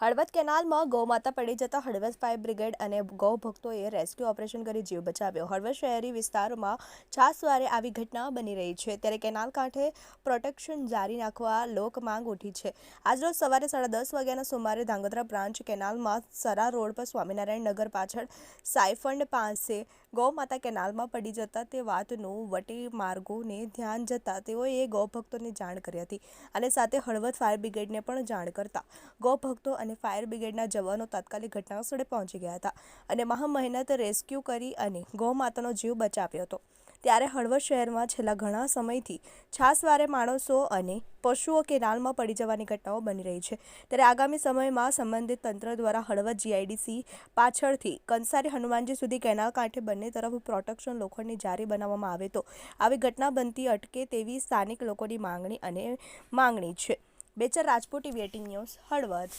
હળવદ કેનાલમાં ગૌમાતા પડી જતા હળવદ ફાયર બ્રિગેડ અને ગૌ ભક્તોએ રેસ્ક્યુ ઓપરેશન કરી જીવ બચાવ્યો. હળવદ શહેરી વિસ્તારોમાં છાસવારે આવી ઘટના બની રહી છે. ત્યારે કેનાલ કાંઠે પ્રોટેક્શન જારી રાખવા લોક માંગ ઉઠી છે. આજરોજ સવારે સાડા દસ વાગ્યાના સુમારે ધાંગધ્રા બ્રાન્ચ કેનાલમાં સરા રોડ પર સ્વામિનારાયણ નગર પાછળ સાયફંડ પાસે ગૌમાતા કેનાલમાં પડી જતા તે વાતનું વટી માર્ગોને ધ્યાન જતા તેઓએ ગૌભક્તોને જાણ કરી હતી અને સાથે હળવદ ફાયર બ્રિગેડને પણ જાણ કરતા ગૌભક્તો અને ફાયર બ્રિગેડના જવાનો તાત્કાલિક ઘટનાસ્થળે પહોંચી ગયા હતા અને મહા મહેનત રેસ્ક્યુ કરી અને ગૌમાતાનો જીવ બચાવ્યો હતો. ત્યારે હળવદ શહેરમાં છેલ્લા ઘણા સમયથી છાસવારે માણસો અને પશુઓ કેનાલમાં પડી જવાની ઘટનાઓ બની રહી છે. ત્યારે આગામી સમયમાં સંબંધિત તંત્ર દ્વારા હળવદ જીઆઈડીસી પાછળથી કંસારી હનુમાનજી સુધી કેનાલ કાંઠે બંને તરફ પ્રોટેક્શન લોખંડની જારી બનાવવામાં આવે તો આવી ઘટના બનતી અટકે તેવી સ્થાનિક લોકોની માંગણી અને માંગણી છે. Bechar Rajput TV eighteen news, Halvad.